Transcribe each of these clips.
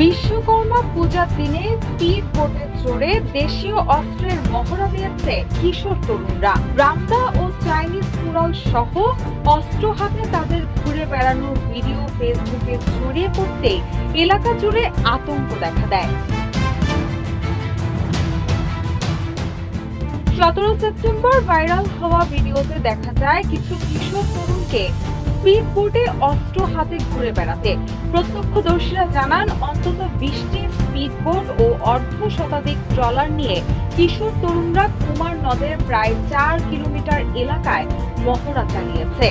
বিশ্বকর্মা পূজার দিনে স্পিড বোটে চড়ে দেশীয় অস্ত্রের মহড়া দিয়েছে কিশোর তরুণরা। রামদা ও চাইনিজ কুড়াল সহ অস্ত্র হাতে তাদের ঘুরে বেড়ানোর ভিডিও ফেসবুকে ছড়িয়ে পড়তে এলাকা জুড়ে আতঙ্ক দেখা দেয়। সতেরো সেপ্টেম্বর ভাইরাল হওয়া ভিডিওতে দেখা যায় কিছু কিশোর তরুণকে স্পিড বোটে অস্ত্র হাতে ঘুরে বেড়াতে। প্রত্যক্ষদর্শীরা জানান, অন্তত বিশটি স্পিড বোট ও অর্ধ শতাধিক ট্রলার নিয়ে কিশোর তরুণরা কুমার নদের প্রায় চার কিলোমিটার এলাকায় মহড়া চালিয়েছে।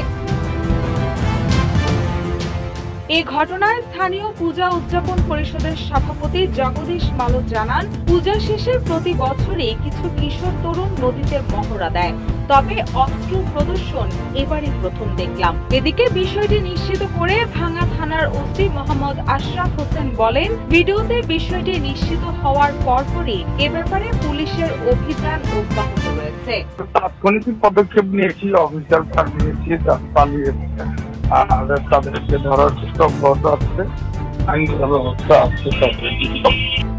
এই ঘটনায় স্থানীয় পূজা উদযাপন পরিষদের সভাপতি জগদীশ মালো জানান, পূজা শেষে প্রতি বছরই কিছু কিশোর তরুণ নদীতে মহড়া দেয়। তবে অস্ত্র প্রদর্শন এবারই প্রথম দেখলাম। এদিকে বিষয়টি নিশ্চিত করে ভাঙা থানার ওসি মোহাম্মদ আশরাফ হোসেন বলেন, ভিডিওতে বিষয়টি নিশ্চিত হওয়ার পরপরই এ ব্যাপারে পুলিশের অভিযান অব্যাহত রয়েছে। তাৎক্ষণিক পদক্ষেপ নিয়েছি অফিসার পাঠিয়েছি তারা পালিয়েছে। আর তাদেরকে ধরার চেষ্টা অব্যাহত আছে আইন ব্যবস্থা আছে